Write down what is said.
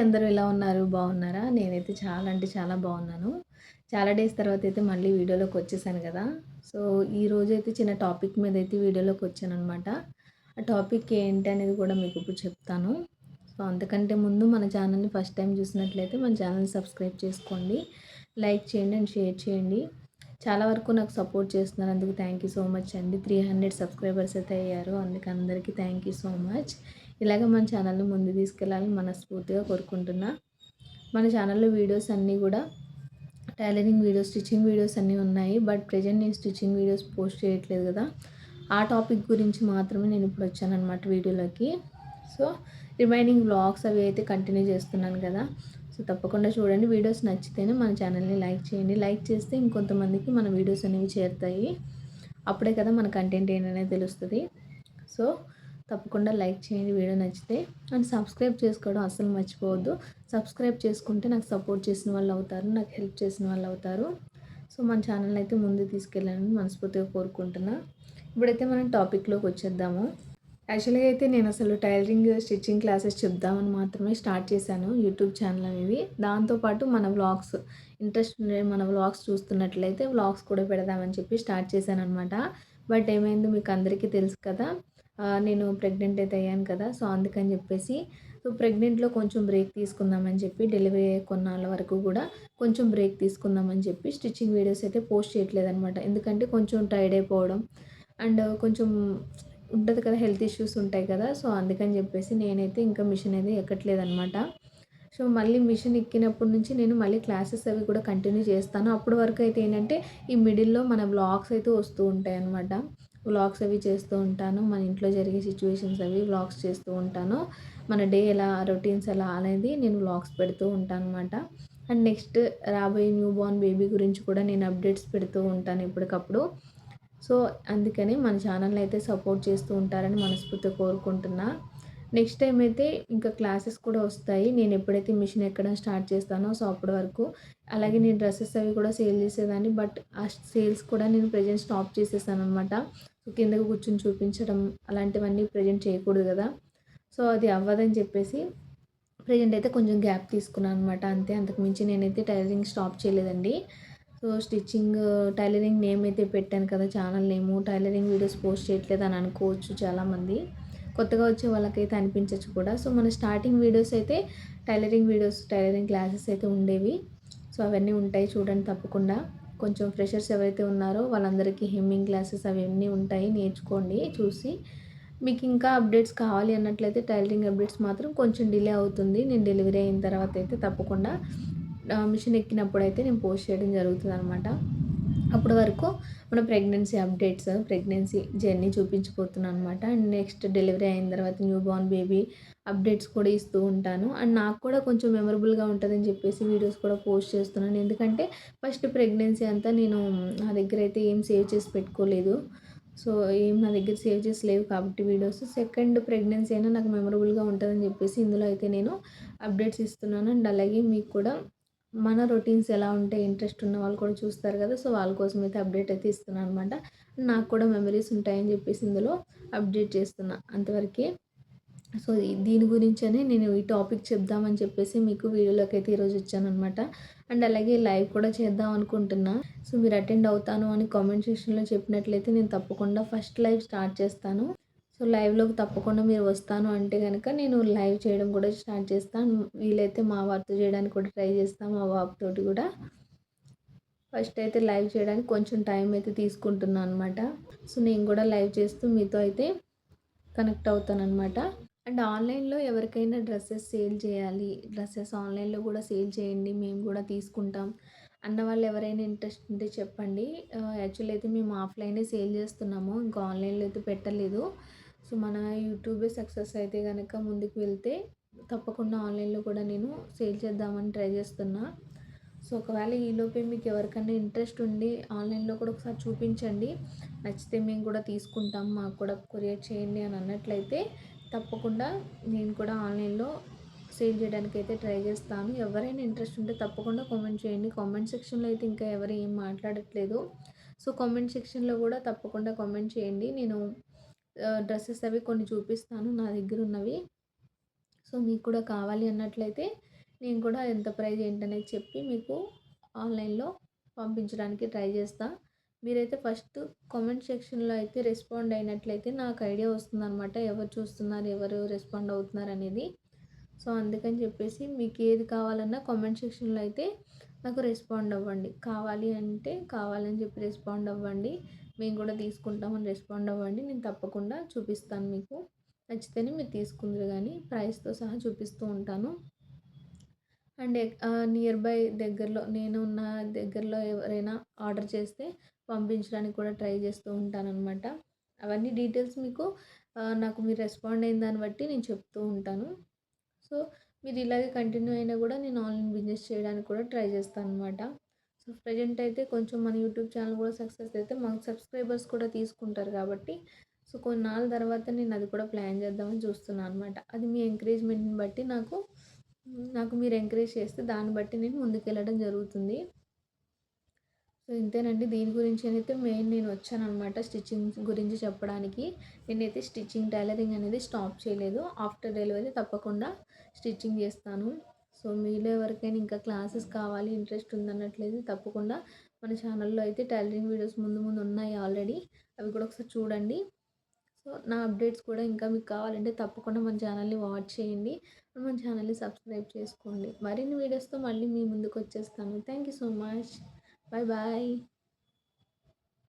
అందరూ ఎలా ఉన్నారు? బాగున్నారా? నేనైతే చాలా అంటే చాలా బాగున్నాను. చాలా డేస్ తర్వాత అయితే మళ్ళీ వీడియోలోకి వచ్చేసాను కదా. సో ఈ అయితే చిన్న టాపిక్ మీద అయితే వీడియోలోకి వచ్చాను అనమాట ఆ టాపిక్ ఏంటి అనేది కూడా మీకు ఇప్పుడు చెప్తాను. సో అంతకంటే ముందు మన ఛానల్ని ఫస్ట్ టైం చూసినట్లయితే మన ఛానల్ని సబ్స్క్రైబ్ చేసుకోండి. లైక్ చేయండి అండ్ షేర్ చేయండి. చాలా వరకు నాకు సపోర్ట్ చేస్తున్నారు. అందుకు థ్యాంక్ యూ సో మచ్ అండి. త్రీ హండ్రెడ్ సబ్స్క్రైబర్స్ అయితే అయ్యారు. అందుకు అందరికీ థ్యాంక్ యూ సో మచ్ ఇలాగ మన ఛానల్ని ముందు తీసుకెళ్ళాలని మనస్ఫూర్తిగా కోరుకుంటున్నా. మన ఛానల్లో వీడియోస్ అన్నీ కూడా టైలరింగ్ వీడియోస్ స్టిచ్చింగ్ వీడియోస్ అన్నీ ఉన్నాయి. బట్ ప్రజెంట్ నేను స్టిచ్చింగ్ వీడియోస్ పోస్ట్ చేయట్లేదు కదా. ఆ టాపిక్ గురించి మాత్రమే నేను ఇప్పుడు వచ్చాను అనమాట వీడియోలోకి సో రిమైనింగ్ బ్లాగ్స్ అవి అయితే కంటిన్యూ చేస్తున్నాను కదా. సో తప్పకుండా చూడండి. వీడియోస్ నచ్చితేనే మన ఛానల్ని లైక్ చేయండి. లైక్ చేస్తే ఇంకొంతమందికి మన వీడియోస్ అనేవి చేరుతాయి. అప్పుడే కదా మన కంటెంట్ ఏంటనేది తెలుస్తుంది. సో తప్పకుండా లైక్ చేయండి వీడియో నచ్చితే. అండ్ సబ్స్క్రైబ్ చేసుకోవడం అసలు మర్చిపోవద్దు. సబ్స్క్రైబ్ చేసుకుంటే నాకు సపోర్ట్ చేసిన వాళ్ళు అవుతారు. నాకు హెల్ప్ చేసిన వాళ్ళు అవుతారు. సో మన ఛానల్ అయితే ముందు తీసుకెళ్ళాలని మనస్ఫూర్తిగా కోరుకుంటున్నా. ఇప్పుడైతే మనం టాపిక్లోకి వచ్చేద్దాము. యాక్చువల్గా అయితే నేను అసలు టైలరింగ్ స్టిచ్చింగ్ క్లాసెస్ చెప్దామని మాత్రమే స్టార్ట్ చేశాను యూట్యూబ్ ఛానల్ అనేది దాంతోపాటు మన వ్లాగ్స్ ఇంట్రెస్ట్ ఉండే మన వ్లాగ్స్ చూస్తున్నట్లయితే వ్లాగ్స్ కూడా పెడదామని చెప్పి స్టార్ట్ చేశాను అనమాట బట్ ఏమైందో మీకు అందరికీ తెలుసు కదా నేను ప్రెగ్నెంట్ అయితే అయ్యాను కదా సో అందుకని చెప్పేసి సో ప్రెగ్నెంట్లో కొంచెం బ్రేక్ తీసుకుందామని చెప్పి డెలివరీ అయ్యే కొన్నాళ్ళ వరకు కూడా కొంచెం బ్రేక్ తీసుకుందామని చెప్పి స్టిచ్చింగ్ వీడియోస్ అయితే పోస్ట్ చేయట్లేదు అనమాట ఎందుకంటే కొంచెం టైర్డ్ అయిపోవడం అండ్ కొంచెం ఉంటుంది కదా హెల్త్ ఇష్యూస్ ఉంటాయి కదా సో అందుకని చెప్పేసి నేనైతే ఇంకా మిషన్ అయితే ఎక్కట్లేదు అనమాట సో మళ్ళీ మిషన్ ఎక్కినప్పటి నుంచి నేను మళ్ళీ క్లాసెస్ అవి కూడా కంటిన్యూ చేస్తాను. అప్పటి వరకు అయితే ఏంటంటే ఈ మిడిల్లో మన వ్లాగ్స్ అయితే వస్తూ ఉంటాయి అనమాట వ్లాగ్స్ అవి చేస్తూ ఉంటాను. మన ఇంట్లో జరిగే సిచ్యువేషన్స్ అవి వ్లాగ్స్ చేస్తూ ఉంటాను. మన డే ఎలా రొటీన్స్ ఎలా అనేది నేను వ్లాగ్స్ పెడుతూ ఉంటాను అనమాట అండ్ నెక్స్ట్ రాబోయే న్యూ బోర్న్ బేబీ గురించి కూడా నేను అప్డేట్స్ పెడుతూ ఉంటాను ఎప్పటికప్పుడు సో అందుకని మన ఛానల్ని అయితే సపోర్ట్ చేస్తూ ఉంటారని మనస్ఫూర్తిగా కోరుకుంటున్నా. నెక్స్ట్ టైం అయితే ఇంకా క్లాసెస్ కూడా వస్తాయి. నేను ఎప్పుడైతే మిషన్ ఎక్కడం స్టార్ట్ చేస్తానో సో అప్పటి వరకు. అలాగే నేను డ్రెస్సెస్ అవి కూడా సేల్ చేసేదాన్ని. బట్ ఆ సేల్స్ కూడా నేను ప్రజెంట్ స్టాప్ చేసేసాను అనమాట సో కిందకు కూర్చొని చూపించడం అలాంటివన్నీ ప్రజెంట్ చేయకూడదు కదా. సో అది అవ్వదని చెప్పేసి ప్రజెంట్ అయితే కొంచెం గ్యాప్ తీసుకున్నాను అనమాట అంతే. అంతకుమించి నేనైతే టైలరింగ్ స్టాప్ చేయలేదండి. సో స్టిచ్చింగ్ టైలరింగ్ నేమ్ అయితే పెట్టాను కదా channel name. Tailoring videos post చేయట్లేదు అని అనుకోవచ్చు చాలామంది. కొత్తగా వచ్చే వాళ్ళకైతే అనిపించవచ్చు కూడా. సో మన స్టార్టింగ్ వీడియోస్ అయితే టైలరింగ్ వీడియోస్ టైలరింగ్ క్లాసెస్ అయితే ఉండేవి. సో అవన్నీ ఉంటాయి చూడండి తప్పకుండా. కొంచెం ఫ్రెషర్స్ ఎవరైతే ఉన్నారో వాళ్ళందరికీ హెమ్మింగ్ క్లాసెస్ అవన్నీ ఉంటాయి. నేర్చుకోండి చూసి. మీకు ఇంకా అప్డేట్స్ కావాలి అన్నట్లయితే టైలరింగ్ అప్డేట్స్ మాత్రం కొంచెం డిలే అవుతుంది. నేను డెలివరీ అయిన తర్వాత అయితే తప్పకుండా మిషన్ ఎక్కినప్పుడు అయితే నేను పోస్ట్ చేయడం జరుగుతుంది అనమాట అప్పటి వరకు మన ప్రెగ్నెన్సీ అప్డేట్స్ ప్రెగ్నెన్సీ జర్నీ చూపించిపోతున్నాను అనమాట అండ్ నెక్స్ట్ డెలివరీ అయిన తర్వాత న్యూ బార్న్ బేబీ అప్డేట్స్ కూడా ఇస్తూ ఉంటాను. అండ్ నాకు కూడా కొంచెం మెమరబుల్గా ఉంటుందని చెప్పేసి వీడియోస్ కూడా పోస్ట్ చేస్తున్నాను. ఎందుకంటే ఫస్ట్ ప్రెగ్నెన్సీ అంతా నేను నా దగ్గర అయితే ఏం సేవ్ చేసి పెట్టుకోలేదు. సో ఏం నా దగ్గర సేవ్ చేసి లేవు కాబట్టి వీడియోస్. సెకండ్ ప్రెగ్నెన్సీ అయినా నాకు మెమరబుల్గా ఉంటుందని చెప్పేసి ఇందులో అయితే నేను అప్డేట్స్ ఇస్తున్నాను. అండ్ అలాగే మీకు కూడా మన రొటీన్స్ ఎలా ఉంటే ఇంట్రెస్ట్ ఉన్న వాళ్ళు కూడా చూస్తారు కదా సో వాళ్ళ కోసం అయితే అప్డేట్ అయితే ఇస్తున్నాను అనమాట నాకు కూడా మెమరీస్ ఉంటాయని చెప్పేసి ఇందులో అప్డేట్ చేస్తున్నా అంతవరకే. సో దీని గురించనే నేను ఈ టాపిక్ చెప్దామని చెప్పేసి మీకు వీడియోలోకి అయితే ఈరోజు వచ్చాను అనమాట అండ్ అలాగే లైవ్ కూడా చేద్దాం అనుకుంటున్నా. సో మీరు అటెండ్ అవుతాను అని కామెంట్ సెక్షన్లో చెప్పినట్లయితే నేను తప్పకుండా ఫస్ట్ లైవ్ స్టార్ట్ చేస్తాను. సో లైవ్లోకి తప్పకుండా మీరు వస్తాను అంటే కనుక నేను లైవ్ చేయడం కూడా స్టార్ట్ చేస్తాను. వీలైతే మా వర్క్ చేయడానికి కూడా ట్రై చేస్తాను మా బాబు తోటి కూడా. ఫస్ట్ అయితే లైవ్ చేయడానికి కొంచెం టైం అయితే తీసుకుంటున్నాను అనమాట సో నేను కూడా లైవ్ చేస్తూ మీతో అయితే కనెక్ట్ అవుతాను అనమాట అండ్ ఆన్లైన్లో ఎవరికైనా డ్రెస్సెస్ సేల్ చేయాలి డ్రెస్సెస్ ఆన్లైన్లో కూడా సేల్ చేయండి మేము కూడా తీసుకుంటాం అన్న వాళ్ళు ఎవరైనా ఇంట్రెస్ట్ ఉంటే చెప్పండి. యాక్చువల్లీ అయితే మేము ఆఫ్లైనే సేల్ చేస్తున్నాము ఇంకా ఆన్లైన్లో అయితే పెట్టలేదు. సో మన యూట్యూబే సక్సెస్ అయితే కనుక ముందుకు వెళ్తే తప్పకుండా ఆన్లైన్లో కూడా నేను సేల్ చేద్దామని ట్రై చేస్తున్నా. సో ఒకవేళ ఈలోపే మీకు ఎవరికైనా ఇంట్రెస్ట్ ఉండి ఆన్లైన్లో కూడా ఒకసారి చూపించండి. నచ్చితే మేము కూడా తీసుకుంటాం మాకు కూడా కొరియర్ చేయండి అని అన్నట్లయితే తప్పకుండా నేను కూడా ఆన్లైన్లో సేల్ చేయడానికి అయితే ట్రై చేస్తాను. ఎవరైనా ఇంట్రెస్ట్ ఉంటే తప్పకుండా కామెంట్ చేయండి. కామెంట్ సెక్షన్లో అయితే ఇంకా ఎవరు ఏం మాట్లాడట్లేదు. సో కామెంట్ సెక్షన్లో కూడా తప్పకుండా కామెంట్ చేయండి. నేను డ్రెస్సెస్ అవి కొన్ని చూపిస్తాను నా దగ్గర ఉన్నవి. సో మీకు కూడా కావాలి అన్నట్లయితే నేను కూడా ఎంత ప్రైజ్ ఏంటనేది చెప్పి మీకు ఆన్లైన్లో పంపించడానికి ట్రై చేస్తాను మీరైతే ఫస్ట్ కామెంట్ సెక్షన్లో అయితే రెస్పాండ్ అయినట్లయితే నాకు ఐడియా వస్తుందన్నమాట. ఎవరు చూస్తున్నారు ఎవరు రెస్పాండ్ అవుతున్నారు అనేది. సో అందుకని చెప్పేసి మీకు ఏది కావాలన్నా కామెంట్ సెక్షన్లో అయితే నాకు రెస్పాండ్ అవ్వండి. కావాలి అంటే కావాలని చెప్పి రెస్పాండ్ అవ్వండి. మేము కూడా తీసుకుంటామని రెస్పాండ్ అవ్వండి. నేను తప్పకుండా చూపిస్తాను మీకు. నచ్చితేనే మీరు తీసుకుందరు కానీ ప్రైస్తో సహా చూపిస్తూ ఉంటాను. అండ్ నియర్ బై దగ్గరలో నేను ఉన్న దగ్గరలో ఎవరైనా ఆర్డర్ చేస్తే పంపించడానికి కూడా ట్రై చేస్తూ ఉంటాను అనమాట అవన్నీ డీటెయిల్స్ మీకు నాకు మీరు రెస్పాండ్ అయిన దాన్ని బట్టి నేను చెప్తూ ఉంటాను. సో మీరు ఇలాగే కంటిన్యూ అయినా కూడా నేను ఆన్లైన్ బిజినెస్ చేయడానికి కూడా ట్రై చేస్తాను అనమాట సో ప్రజెంట్ అయితే కొంచెం మన యూట్యూబ్ ఛానల్ కూడా సక్సెస్ అయితే మాకు సబ్స్క్రైబర్స్ కూడా తీసుకుంటారు కాబట్టి సో కొన్నాళ్ళ తర్వాత నేను అది కూడా ప్లాన్ చేద్దామని చూస్తున్నాను అనమాట అది మీ ఎంకరేజ్మెంట్ని బట్టి నాకు నాకు మీరు ఎంకరేజ్ చేస్తే దాన్ని బట్టి నేను ముందుకెళ్ళడం జరుగుతుంది. సో ఇంతేనండి. దీని గురించి అయితే మెయిన్ నేను వచ్చానమాట స్టిచ్చింగ్ గురించి చెప్పడానికి. నేనైతే స్టిచ్చింగ్ టైలరింగ్ అనేది స్టాప్ చేయలేదు. ఆఫ్టర్ డెలివరీ తప్పకుండా స్టిచ్చింగ్ చేస్తాను. సో మీలో ఎవరికైనా ఇంకా క్లాసెస్ కావాలి ఇంట్రెస్ట్ ఉందన్నట్లయితే తప్పకుండా మన ఛానల్లో అయితే టైలరింగ్ వీడియోస్ ముందు ముందు ఉన్నాయి ఆల్రెడీ. అవి కూడా ఒకసారి చూడండి. సో నా అప్డేట్స్ కూడా ఇంకా మీకు కావాలంటే తప్పకుండా మన ఛానల్ని వాచ్ చేయండి. మన ఛానల్ని సబ్స్క్రైబ్ చేసుకోండి. మరిన్ని వీడియోస్తో మళ్ళీ మీ ముందుకు వచ్చేస్తాను. Thank you so much. Bye bye.